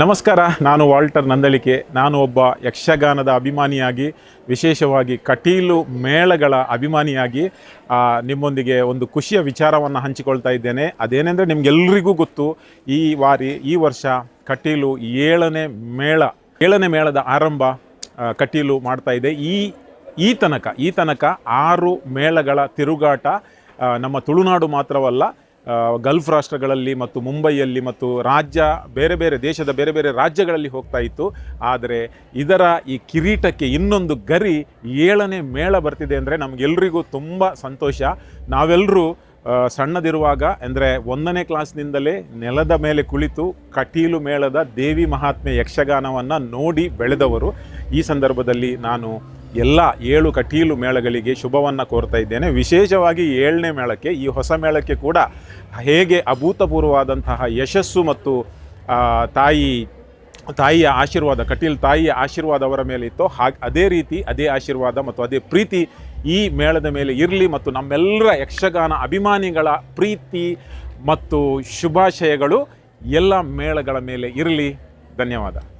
ನಮಸ್ಕಾರ, ನಾನು ವಾಲ್ಟರ್ ನಂದಳಿಕೆ. ನಾನು ಒಬ್ಬ ಯಕ್ಷಗಾನದ ಅಭಿಮಾನಿಯಾಗಿ, ವಿಶೇಷವಾಗಿ ಕಟೀಲು ಮೇಳಗಳ ಅಭಿಮಾನಿಯಾಗಿ ನಿಮ್ಮೊಂದಿಗೆ ಒಂದು ಖುಷಿಯ ವಿಚಾರವನ್ನು ಹಂಚಿಕೊಳ್ತಾ ಇದ್ದೇನೆ. ಅದೇನೆಂದರೆ ನಿಮಗೆಲ್ಲರಿಗೂ ಗೊತ್ತು, ಈ ವಾರಿ, ಈ ವರ್ಷ ಕಟೀಲು ಏಳನೇ ಮೇಳ, ಏಳನೇ ಮೇಳದ ಆರಂಭ ಕಟೀಲು ಮಾಡ್ತಾ ಇದೆ. ಈ ಈ ತನಕ ಈ ತನಕ ಆರು ಮೇಳಗಳ ತಿರುಗಾಟ ನಮ್ಮ ತುಳುನಾಡು ಮಾತ್ರವಲ್ಲ ಗಲ್ಫ್ ರಾಷ್ಟ್ರಗಳಲ್ಲಿ ಮತ್ತು ಮುಂಬೈಯಲ್ಲಿ ಮತ್ತು ರಾಜ್ಯ ಬೇರೆ ಬೇರೆ ದೇಶದ ಬೇರೆ ಬೇರೆ ರಾಜ್ಯಗಳಲ್ಲಿ ಹೋಗ್ತಾ ಇತ್ತು. ಆದರೆ ಇದರ ಈ ಕಿರೀಟಕ್ಕೆ ಇನ್ನೊಂದು ಗರಿ ಏಳನೇ ಮೇಳ ಬರ್ತಿದೆ ಅಂದರೆ ನಮಗೆಲ್ರಿಗೂ ತುಂಬ ಸಂತೋಷ. ನಾವೆಲ್ಲರೂ ಸಣ್ಣದಿರುವಾಗ ಅಂದರೆ ಒಂದನೇ ಕ್ಲಾಸ್ನಿಂದಲೇ ನೆಲದ ಮೇಲೆ ಕುಳಿತು ಕಟೀಲು ಮೇಳದ ದೇವಿ ಮಹಾತ್ಮೆ ಯಕ್ಷಗಾನವನ್ನು ನೋಡಿ ಬೆಳೆದವರು. ಈ ಸಂದರ್ಭದಲ್ಲಿ ನಾನು ಎಲ್ಲ ಏಳು ಕಟೀಲು ಮೇಳಗಳಿಗೆ ಶುಭವನ್ನು ಕೋರ್ತಾ ಇದ್ದೇನೆ. ವಿಶೇಷವಾಗಿ ಏಳನೇ ಮೇಳಕ್ಕೆ, ಈ ಹೊಸ ಮೇಳಕ್ಕೆ ಕೂಡ ಹೇಗೆ ಅಭೂತಪೂರ್ವವಾದಂತಹ ಯಶಸ್ಸು ಮತ್ತು ತಾಯಿ, ತಾಯಿಯ ಆಶೀರ್ವಾದ, ಕಟೀಲ್ ತಾಯಿಯ ಆಶೀರ್ವಾದ ಅವರ ಮೇಲೆ ಇತ್ತು ಹಾಗೆ ಅದೇ ರೀತಿ ಅದೇ ಆಶೀರ್ವಾದ ಮತ್ತು ಅದೇ ಪ್ರೀತಿ ಈ ಮೇಳದ ಮೇಲೆ ಇರಲಿ ಮತ್ತು ನಮ್ಮೆಲ್ಲರ ಯಕ್ಷಗಾನ ಅಭಿಮಾನಿಗಳ ಪ್ರೀತಿ ಮತ್ತು ಶುಭಾಶಯಗಳು ಎಲ್ಲ ಮೇಳಗಳ ಮೇಲೆ ಇರಲಿ. ಧನ್ಯವಾದ.